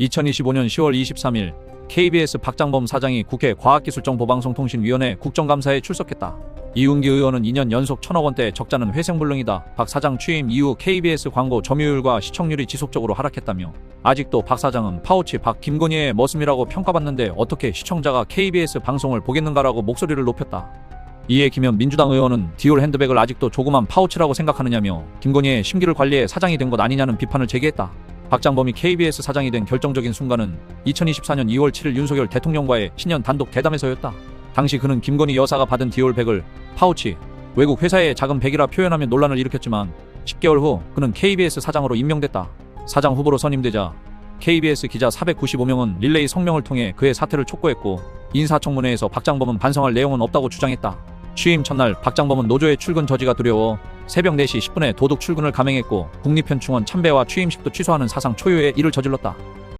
2025년 10월 23일 KBS 박장범 사장이 국회 과학기술정보방송통신위원회 국정감사에 출석했다. 이웅기 의원은 2년 연속 천억 원대 적자는 회생불능이다. 박 사장 취임 이후 KBS 광고 점유율과 시청률이 지속적으로 하락했다며 아직도 박 사장은 파우치 박 김건희의 머슴이라고 평가받는데 어떻게 시청자가 KBS 방송을 보겠는가라고 목소리를 높였다. 이에 김현 민주당 의원은 디올 핸드백을 아직도 조그만 파우치라고 생각하느냐며 김건희의 심기를 관리해 사장이 된 것 아니냐는 비판을 제기했다. 박장범이 KBS 사장이 된 결정적인 순간은 2024년 2월 7일 윤석열 대통령과의 신년 단독 대담에서였다. 당시 그는 김건희 여사가 받은 디올백을 파우치, 외국 회사의 작은 백이라 표현하며 논란을 일으켰지만 10개월 후 그는 KBS 사장으로 임명됐다. 사장 후보로 선임되자 KBS 기자 495명은 릴레이 성명을 통해 그의 사퇴를 촉구했고 인사청문회에서 박장범은 반성할 내용은 없다고 주장했다. 취임 첫날 박장범은 노조의 출근 저지가 두려워 새벽 4시 10분에 도둑 출근을 감행했고 국립현충원 참배와 취임식도 취소하는 사상 초유의 일을 저질렀다.